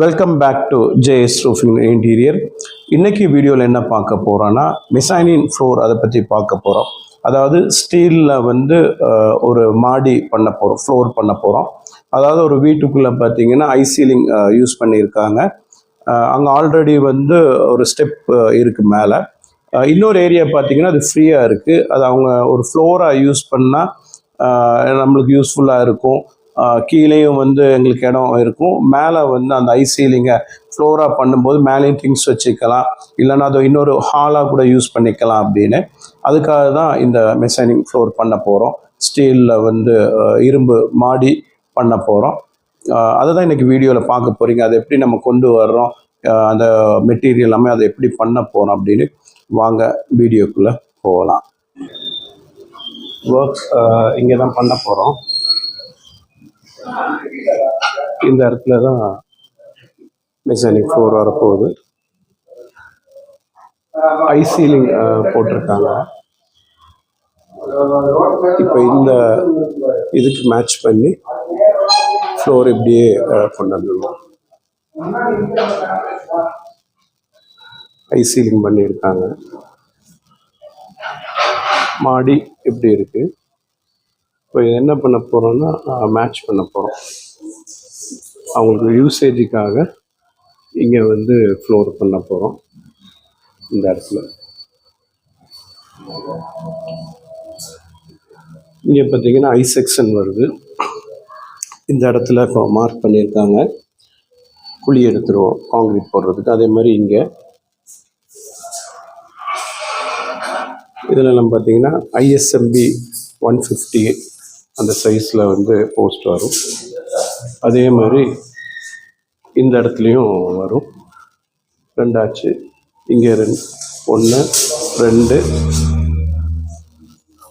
Welcome back to JS roofing interior இன்றைக்கி வீடியோவில் என்ன பார்க்க போகிறோன்னா மிசைனின் ஃப்ளோர் அதை பற்றி பார்க்க போகிறோம் அதாவது ஸ்டீலில் வந்து ஒரு மாடி பண்ண போகிறோம் ஃப்ளோர் பண்ண போகிறோம் அதாவது ஒரு வீட்டுக்குள்ளே பார்த்தீங்கன்னா ஐசீலிங் யூஸ் பண்ணியிருக்காங்க. அங்கே ஆல்ரெடி வந்து ஒரு ஸ்டெப் இருக்குது மேலே. இன்னொரு ஏரியா பார்த்தீங்கன்னா அது ஃப்ரீயாக இருக்குது அது அவங்க ஒரு ஃப்ளோராக யூஸ் பண்ணால் நம்மளுக்கு யூஸ்ஃபுல்லாக இருக்கும். கீழேயும் வந்து எங்களுக்கு இடம் இருக்கும். மேலே வந்து அந்த ஐசீலிங்கை ஃப்ளோராக பண்ணும்போது மேலேயும் திங்ஸ் வச்சுக்கலாம். இல்லைன்னா அதை இன்னொரு ஹாலாக கூட யூஸ் பண்ணிக்கலாம் அப்படின்னு. அதுக்காக தான் இந்த மெசைனிங் ஃப்ளோர் பண்ண போகிறோம் ஸ்டீலில் வந்து இரும்பு மாடி பண்ண போகிறோம் அதை தான் இன்றைக்கி வீடியோவில் பார்க்க போகிறீங்க அதை எப்படி நம்ம கொண்டு வர்றோம்? அந்த மெட்டீரியல் எல்லாமே அதை எப்படி பண்ண போகிறோம் அப்படின்னு வாங்க வீடியோக்குள்ளே போகலாம். ஒர்க் இங்கே தான் பண்ண போகிறோம் இந்த இடத்துல தான் மெசானிக் ஃப்ளோர் வரப்போகுது. ஐ சீலிங் போட்டிருக்காங்க. இப்போ இந்த இதுக்கு மேட்ச் பண்ணி ஃப்ளோர் இப்படியே கொண்டு வந்துடுவோம் ஐ சீலிங் பண்ணியிருக்காங்க. மாடி இப்படி இருக்கு. இப்போ என்ன பண்ண போகிறோன்னா மேட்ச் பண்ண போகிறோம் அவங்களுக்கு யூசேஜுக்காக இங்கே வந்து ஃப்ளோர் பண்ண போகிறோம் இந்த இடத்துல. இங்கே பார்த்தீங்கன்னா ஐ செக்ஷன் வருது. இந்த இடத்துல இப்போ மார்க் பண்ணியிருக்காங்க. குழி எடுத்துருவோம். காங்கிரீட் போடுறதுக்கு. அதே மாதிரி இங்கே. இதில் நம்ம பார்த்தீங்கன்னா ஐஎஸ்எம்பி ஒன் ஃபிஃப்டி அந்த சைஸில் வந்து போஸ்ட் வரும். அதே மாதிரி இந்த இடத்துலையும் வரும். ரெண்டாச்சு. இங்கே ரெண்டு ஒன்று ரெண்டு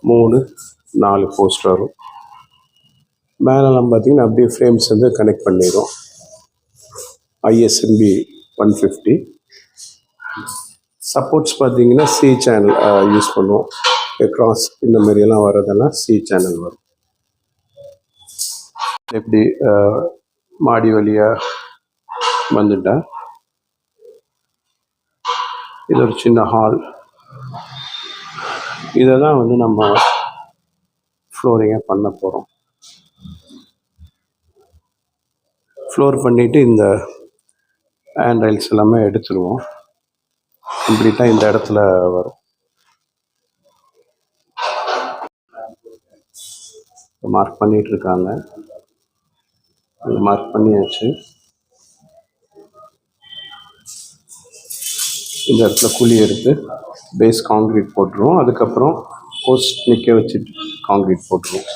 மூணு நாலு போஸ்ட் வரும். மேலெல்லாம் பார்த்தீங்கன்னா அப்படியே ஃப்ரேம்ஸ் வந்து கனெக்ட் பண்ணிடும் ஐஎஸ்எம்பி ஒன் ஃபிஃப்டி சப்போர்ட்ஸ் பார்த்தீங்கன்னா சி சேனல் யூஸ் பண்ணுவோம். கிராஸ் இந்த மாதிரியெல்லாம் வரதெல்லாம் வர்றதெல்லாம் சி சேனல் வரும். எப்படி மாடி வழியாக வந்துட்டேன் இது ஒரு சின்ன ஹால் இதை தான் வந்து நம்ம ஃப்ளோரிங்கை பண்ண போகிறோம் ஃப்ளோர் பண்ணிவிட்டு இந்த ஹேண்ட் ரைல்ஸ் எல்லாமே எடுத்துருவோம். கம்ப்ளீட்டாக இந்த இடத்துல வரும். மார்க் பண்ணிட்டு இருக்காங்க மார்க் பண்ணியாச்சு. இந்த இடத்துல குழி எடுத்து பேஸ் காங்கிரீட் போட்டுருவோம். அதுக்கப்புறம் போஸ்ட் நிற்க வச்சுட்டு காங்கிரீட் போட்டுருவோம்.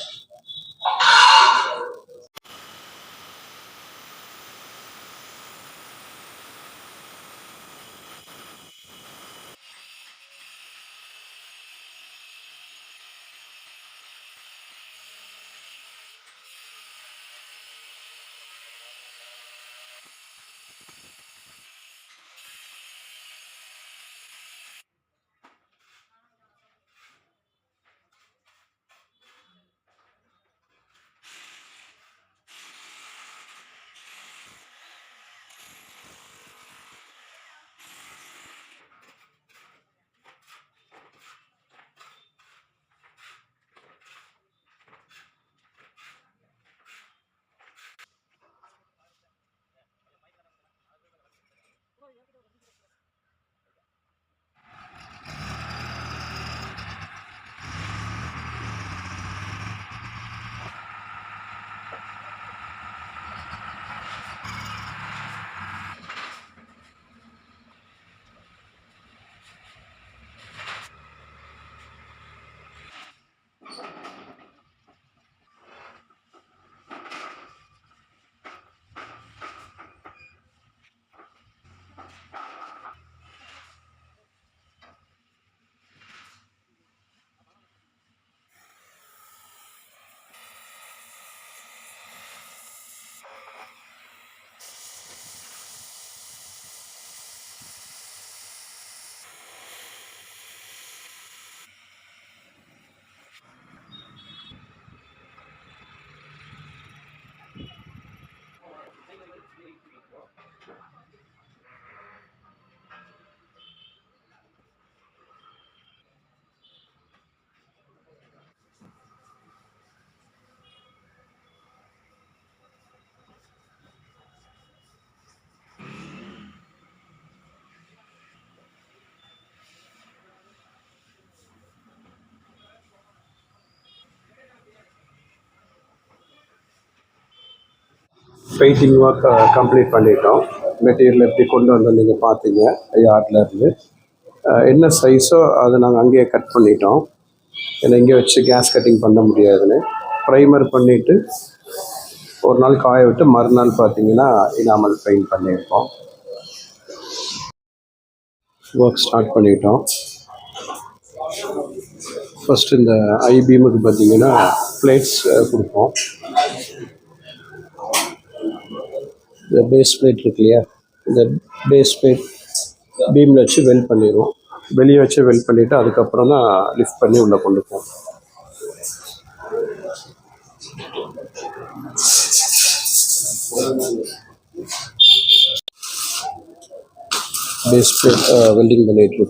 பெயிண்டிங் ஒர்க் கம்ப்ளீட் பண்ணிட்டோம். மெட்டீரியல் எப்படி கொண்டு வந்து நீங்கள் பார்த்தீங்க யார்ட்லேருந்து uh, என்ன சைஸோ அதை நாங்கள் அங்கேயே கட் பண்ணிட்டோம். ஏன்னா இங்கே வச்சு கேஸ் கட்டிங் பண்ண முடியாதுன்னு. ப்ரைமர் பண்ணிவிட்டு ஒரு நாள் காய விட்டு மறுநாள் பார்த்தீங்கன்னா இனாமல் பெயிண்ட் பண்ணியிருக்கோம் ஒர்க் ஸ்டார்ட் பண்ணிட்டோம். ஃபஸ்ட்டு இந்த ஐபீமுக்கு பார்த்தீங்கன்னா பிளேட்ஸ் uh, கொடுப்போம். இந்த பேஸ் பிளேட் இருக்கு இல்லையா? இந்த பேஸ் பிளேட் பீமில் வச்சு வெல்ட் பண்ணிடுவோம் வெளியே வச்சு வெல்ட் பண்ணிவிட்டு அதுக்கப்புறம் தான் லிஃப்ட் பண்ணி உள்ளே கொண்டு போவோம் பேஸ் பிளேட் வெல்டிங் பண்ணிகிட்டு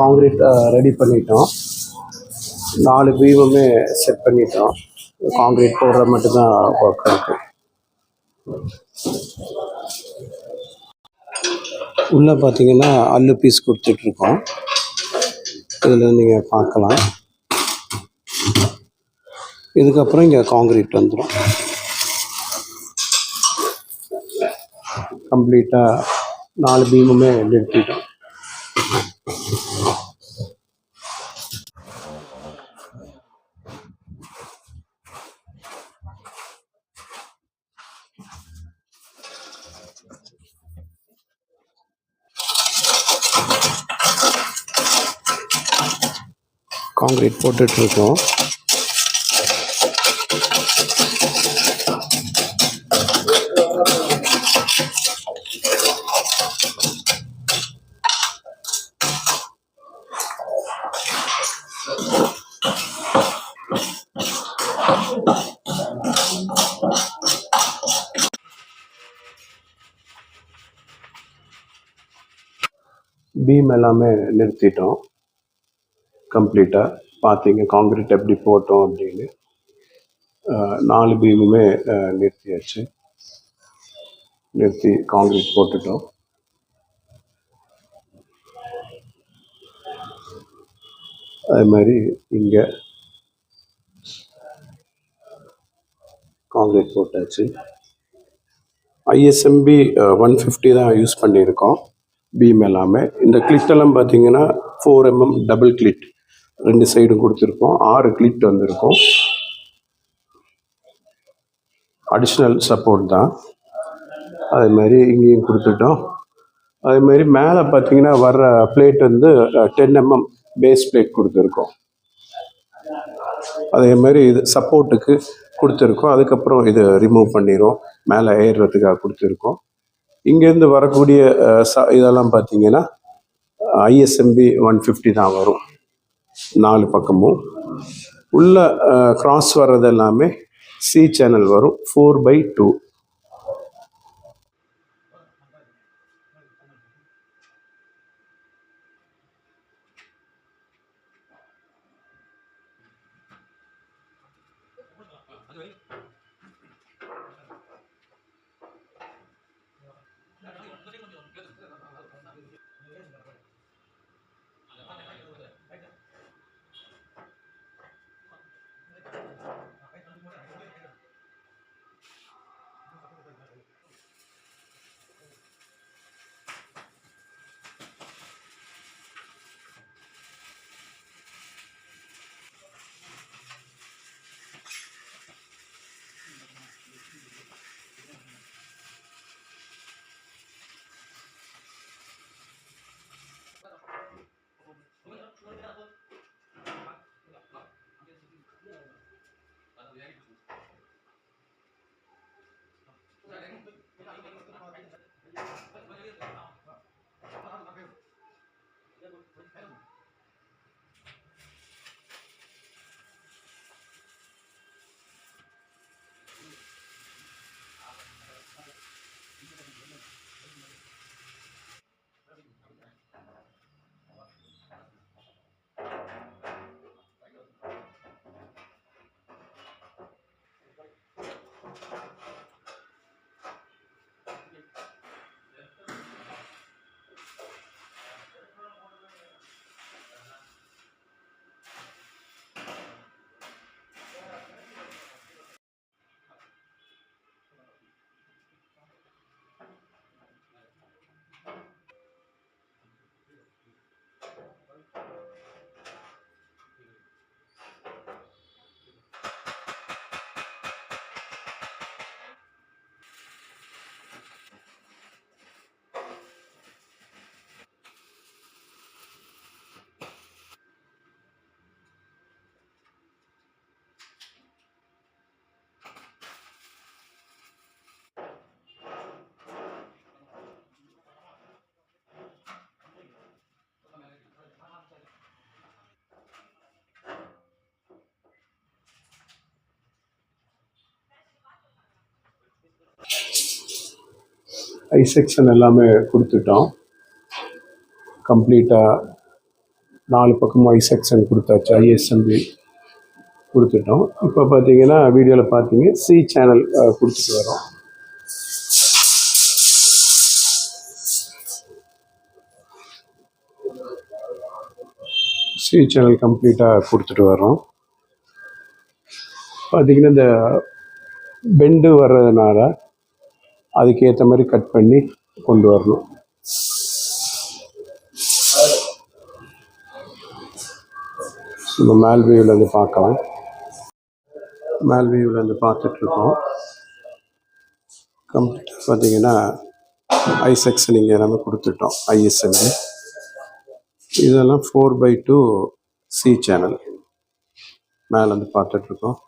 காங்கிரீட் ரெடி uh, பண்ணிட்டோம். நாலு பீமுமே செட் பண்ணிட்டோம். காங்கிரீட் போடுற மட்டும்தான் ஒர்க் இருக்கும் உள்ளே பார்த்தீங்கன்னா அல்லு பீஸ் கொடுத்துட்ருக்கோம் இதில் நீங்கள் பார்க்கலாம். இதுக்கப்புறம் இங்கே காங்கிரீட் வந்துடும் கம்ப்ளீட்டாக நாலு பீமுமே நிறுத்திட்டோம். காங்கிரீட் போட்டுட்ருக்கோம் பீம் எல்லாமே நிறுத்திட்டோம் கம்ப்ளீட்டாக பார்த்தீங்க காங்கிரீட் எப்படி போட்டோம் அப்படின்னு. நாலு பீமுமே நிறுத்தியாச்சு. நிறுத்தி காங்கிரீட் போட்டுட்டோம். அது மாதிரி இங்கே காங்கிரீட் போட்டாச்சு. ஐஎஸ்எம்பி ஒன் ஃபிஃப்டி தான் யூஸ் பண்ணியிருக்கோம். பீம் எல்லாமே. இந்த கிளிட் எல்லாம் பார்த்தீங்கன்னா ஃபோர் எம்எம் டபுள் கிளிட் ரெண்டு சைடும் கொடுத்துருக்கோம். ஆறு கிளிட் வந்திருக்கும் அடிஷ்னல் சப்போர்ட் தான். அதே மாதிரி இங்கேயும் கொடுத்துட்டோம். அதே மாதிரி மேலே பார்த்தீங்கன்னா வர்ற பிளேட் வந்து டென் எம்எம் பேஸ் பிளேட் கொடுத்துருக்கோம். அதே மாதிரி இது சப்போர்ட்டுக்கு கொடுத்துருக்கோம். அதுக்கப்புறம் இது ரிமூவ் பண்ணிடுவோம் மேலே ஏறுறதுக்காக கொடுத்துருக்கோம். இங்கேருந்து வரக்கூடிய ச இதெல்லாம் பார்த்தீங்கன்னா ஐஎஸ்எம்பி ஒன் ஃபிஃப்டி தான் வரும். நாலு பக்கமும். உள்ள கிராஸ் வர்றது எல்லாமே சி சேனல் வரும். Four by two I section எல்லாமே கொடுத்துட்டோம். கம்ப்ளீட்டாக நாலு பக்கமும் ஐ செக்ஷன் கொடுத்தாச்சு. ஐஎஸ்எம்பி கொடுத்துட்டோம். இப்போ பார்த்தீங்கன்னா வீடியோவில் பார்த்தீங்க சி சேனல் கொடுத்துட்டு வரோம். சி சேனல் கம்ப்ளீட்டாக கொடுத்துட்டு வரோம். பார்த்தீங்கன்னா இந்த பெண்டு வர்றதுனால அதுக்கேற்ற மாதிரி கட் பண்ணி கொண்டு வரணும். நம்ம மேல் வியூவிலேருந்து பார்க்கலாம். மேல் வியூவிலேருந்து பார்த்துட்ருக்கோம் கம்ப்ளீட்டாக பார்த்தீங்கன்னா ஐ செக்ஷன் இங்கே எல்லாமே கொடுத்துட்டோம். ஐஎஸ்எல் இதெல்லாம் four by two C channel மேலேருந்து பார்த்துட்ருக்கோம்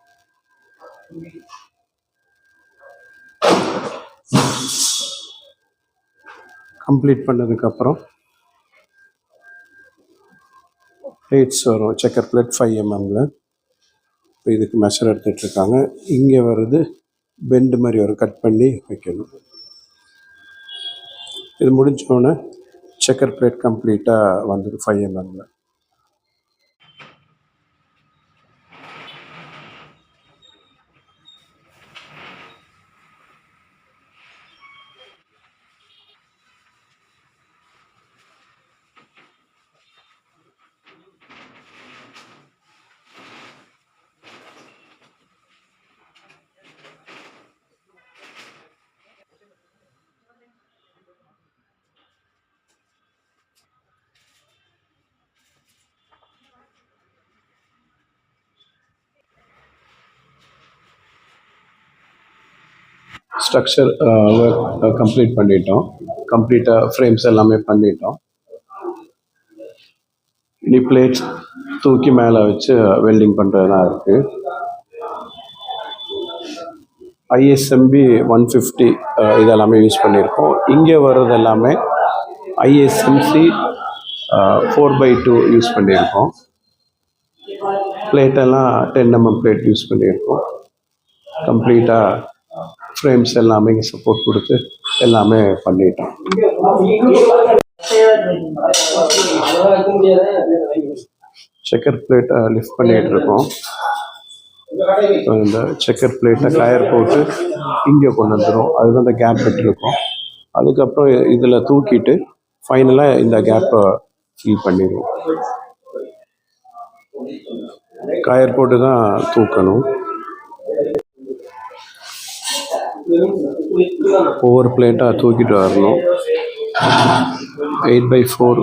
கம்ப்ளீட் பண்ணதுக்கப்புறம் ரேட்ஸ் வரும். செக்கர் பிளேட் ஃபைவ் எம்எம்ல இப்போ இதுக்கு மெஷர் எடுத்துகிட்ருக்காங்க இங்கே வருது பெண்டு மாதிரி ஒரு கட் பண்ணி வைக்கணும். இது முடிஞ்சோடனே செக்கர் பிளேட் கம்ப்ளீட்டாக வந்துடும் ஃபைவ் எம்எம்ல ஸ்ட்ரக்சர் ஒர்க் கம்ப்ளீட் பண்ணிட்டோம். கம்ப்ளீட்டாக ஃப்ரேம்ஸ் எல்லாமே பண்ணிட்டோம். இனி பிளேட்ஸ் தூக்கி மேலே வச்சு வெல்டிங் பண்ணுறதுனா இருக்குது ஐஎஸ்எம்பி ஒன் ஃபிஃப்டி இதெல்லாமே யூஸ் பண்ணியிருக்கோம் இங்கே வர்றது எல்லாமே ISMC four by two use uh, பண்ணியிருக்கோம் பிளேட்டெல்லாம் டென் எம்எம் பிளேட் யூஸ் பண்ணியிருக்கோம் கம்ப்ளீட்டாக ஃப்ரேம்ஸ் எல்லாமே இங்கே சப்போர்ட் கொடுத்து எல்லாமே பண்ணிட்டோம். செக்கர் பிளேட்டை லிஃப்ட் பண்ணிகிட்டு இருக்கோம். இந்த செக்கர் பிளேட்டை கயர் போட்டு இங்கே கொண்டு வந்துடும் அதுக்கு அந்த கேப் விட்டுருக்கோம். அதுக்கப்புறம் இதில் தூக்கிட்டு ஃபைனலாக இந்த கேப்பை ஃபில் பண்ணிடுவோம். கயர் போட்டு தான் தூக்கணும். ஒவ்வொரு பிளேட்டாக தூக்கிட்டு வரணும். எயிட் பை ஃபோர்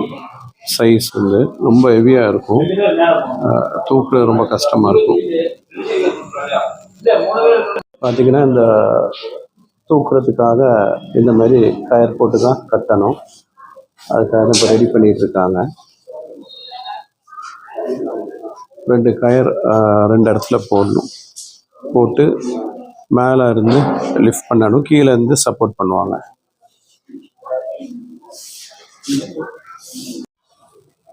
சைஸ் வந்து ரொம்ப ஹெவியாக இருக்கும். தூக்குறது ரொம்ப கஷ்டமாக இருக்கும். பார்த்தீங்கன்னா இந்த தூக்குறதுக்காக இந்த மாதிரி கயர் போட்டு தான் கட்டணும். அதுக்காக இப்போ ரெடி பண்ணிகிட்டு இருக்காங்க. ரெண்டு கயர் ரெண்டு இடத்துல போடணும். போட்டு மேலே இருந்து லிஃப்ட் பண்ணணும் கீழே இருந்து சப்போர்ட் பண்ணுவாங்க.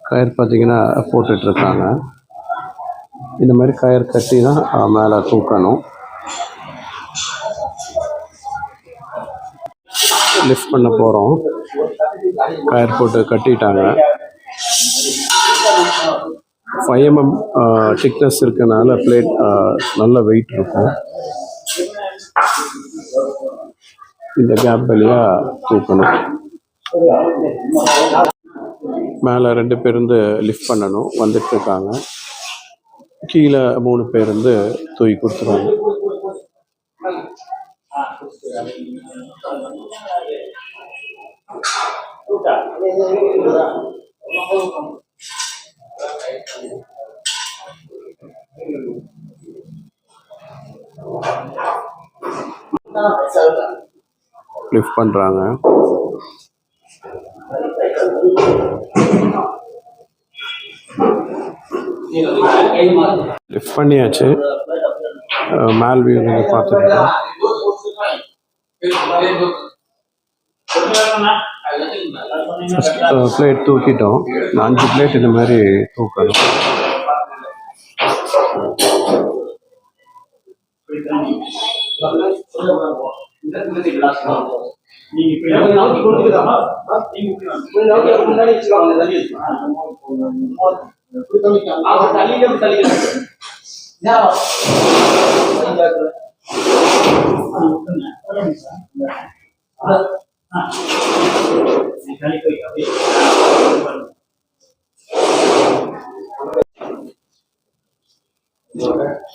கயர் பார்த்தீங்கன்னா போட்டுட்டு இருக்காங்க. இந்த மாதிரி கயர் கட்டி தான் மேலே தூக்கணும். லிஃப்ட் பண்ண போகிறோம் கயர் போட்டு கட்டிட்டாங்க. ஃபைவ் எம்எம் திக்னஸ் இருக்கனால பிளேட் நல்ல வெயிட் இருக்கும். இந்த கேப் வழியாக தூக்கணும். மேலே ரெண்டு பேர் இருந்து லிஃப்ட் பண்ணணும். வந்துட்டு இருக்காங்க. கீழே மூணு பேர் இருந்து தூக்கி கொடுத்துருவாங்க. லிஃப்ட் பண்ணுறாங்க லிஃப்ட் பண்ணியாச்சு. மேல் வியூ நீங்கள் பார்த்துருக்கோம் ஃபஸ்ட் பிளேட் தூக்கிட்டோம். அஞ்சு பிளேட் இந்த மாதிரி தூக்கணும்.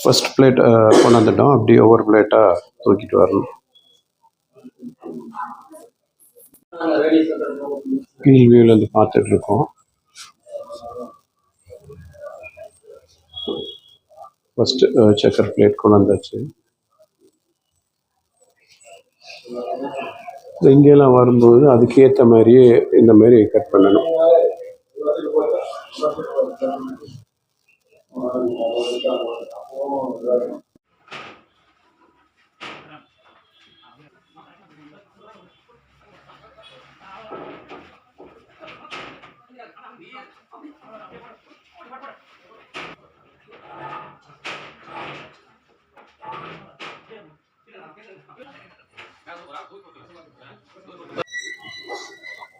ஃபர்ஸ்ட் பிளேட் uh, கொண்டாந்துட்டோம். அப்படியே ஒவ்வொரு பிளேட்டாக தூக்கிட்டு வரணும். கீழ் வியூலேருந்து பார்த்துட்டு இருக்கோம் ஃபஸ்ட்டு செக்கர் பிளேட் கொண்டு வந்தாச்சு. இங்கெல்லாம் வரும்போது அதுக்கேற்ற மாதிரியே இந்த மாதிரி கட் பண்ணணும்.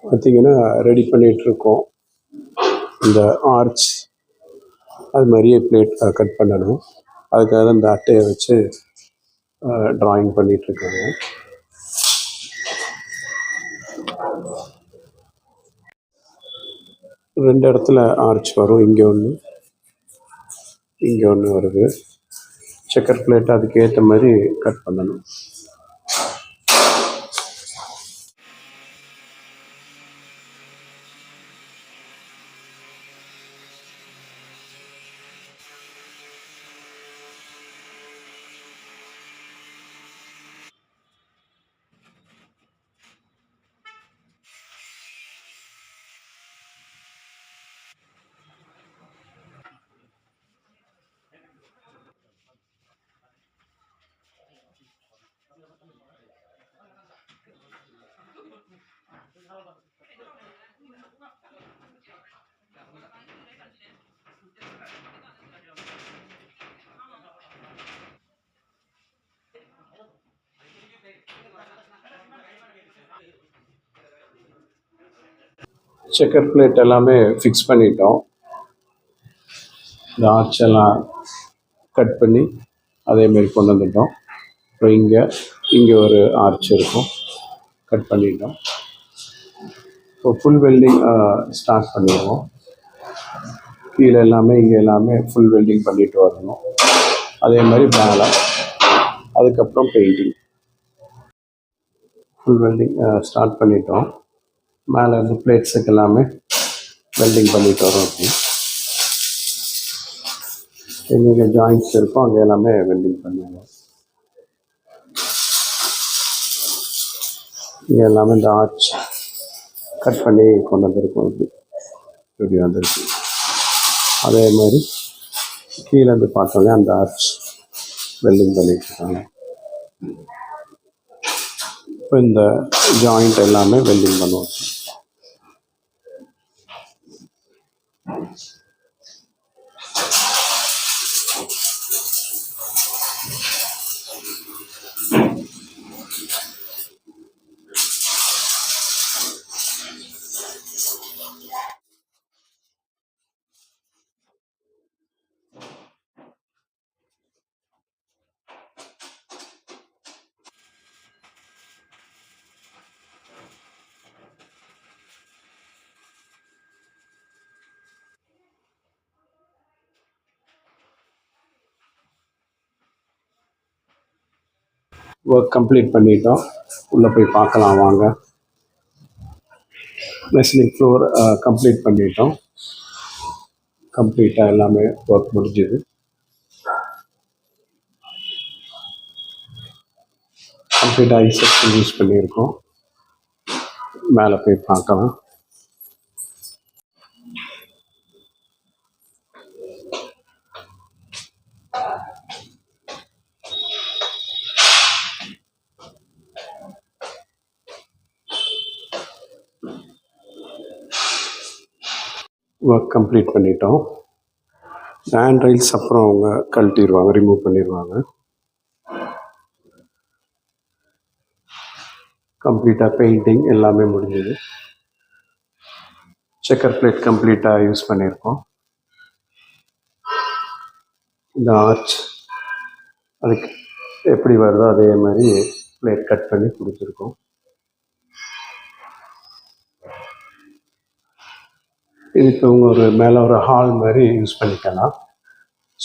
பார்த்தீங்கன்னா ரெடி பண்ணிகிட்டு இருக்கோம் இந்த ஆர்ச் அது மாதிரியே பிளேட் கட் பண்ணணும். அதுக்காக இந்த அட்டையை வச்சு ட்ராயிங் பண்ணிகிட்ருக்காங்க ரெண்டு இடத்துல ஆர்ச் வரும். இங்கே ஒன்று இங்கே ஒன்று வருது. செக்கர் பிளேட் அதுக்கேற்ற மாதிரி கட் பண்ணணும். செக்கர் பிளேட் எல்லாமே ஃபிக்ஸ் பண்ணிட்டோம். இந்த ஆர்ச் எல்லாம் கட் பண்ணி அதேமாரி கொண்டு வந்துட்டோம். அப்புறம் இங்கே இங்கே ஒரு ஆர்ச் இருக்கும். கட் பண்ணிட்டோம். இப்போ ஃபுல் வெல்டிங் ஸ்டார்ட் பண்ணிடுவோம். கீழே எல்லாமே இங்கே எல்லாமே ஃபுல் வெல்டிங் பண்ணிட்டு வரணும். அதே மாதிரி மேலே. அதுக்கப்புறம் பெயிண்டிங் ஃபுல் வெல்டிங் ஸ்டார்ட் பண்ணிட்டோம். மேலே இருந்து பிளேட்ஸுக்கு எல்லாமே வெல்டிங் பண்ணிட்டு வரோம். அப்படி எங்கெங்கே ஜாயிண்ட்ஸ் இருக்கோ அங்கே எல்லாமே வெல்டிங் பண்ணுவோம் இங்கே எல்லாமே இந்த ஆர்ச் கட் பண்ணி கொண்டு வந்திருக்கோம். இப்படி இப்படி வந்திருக்கு. அதே மாதிரி கீழே இருந்து பார்த்தோன்னே அந்த ஆர்ச் வெல்டிங் பண்ணிட்டு இருக்காங்க. இப்போ இந்த ஜாயிண்ட் எல்லாமே வெல்டிங் பண்ணுவோம். ஒர்க் கம்ப்ளீட் பண்ணிட்டோம். உள்ளே போய் பார்க்கலாம் வாங்க. மெஸ்லிங் ஃப்ளோர் கம்ப்ளீட் பண்ணிட்டோம். கம்ப்ளீட்டாக எல்லாமே ஒர்க் முடிஞ்சுது. கம்ப்ளீட்டாக இன்ஸ்ட்ரக்ஷன் யூஸ் பண்ணியிருக்கோம். மேலே போய் பார்க்கலாம். ஒர்க் கம்ப்ளீட் பண்ணிட்டோம். ஹேண்ட் ரைல்ஸ் அப்புறம் அவங்க கழட்டிடுவாங்க ரிமூவ் பண்ணிடுவாங்க கம்ப்ளீட்டாக பெயிண்டிங் எல்லாமே முடிஞ்சுது. செக்கர் பிளேட் கம்ப்ளீட்டாக யூஸ் பண்ணியிருக்கோம் இந்த ஆர்ச் அதுக்கு எப்படி வருதோ அதே மாதிரி பிளேட் கட் பண்ணி கொடுத்துருக்கோம். இதுக்கு உங்கள் ஒரு மேலே ஒரு ஹால் மாதிரி யூஸ் பண்ணிக்கலாம்.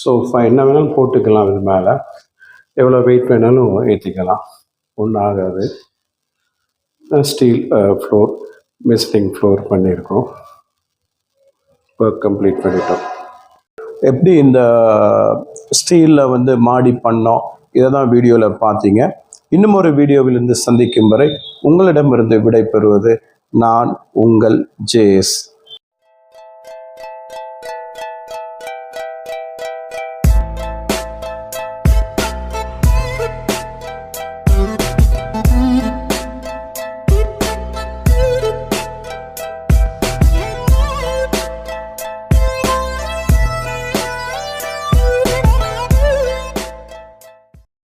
சோஃபா என்ன வேணாலும் போட்டுக்கலாம் இது மேலே. எவ்வளோ வெயிட் வேணாலும் ஏற்றிக்கலாம் ஒன்றும் ஆகாது ஸ்டீல் ஃப்ளோர் மெஸ்டிங் ஃப்ளோர் பண்ணியிருக்கோம். ஒர்க் கம்ப்ளீட் பண்ணிட்டோம். எப்படி இந்த ஸ்டீலில் வந்து மாடி பண்ணோம்? இதை தான் வீடியோவில் பார்த்தீங்க. இன்னும் ஒரு வீடியோவிலிருந்து சந்திக்கும் வரை உங்களிடமிருந்து விடை பெறுவது நான் உங்கள் ஜேஎஸ்.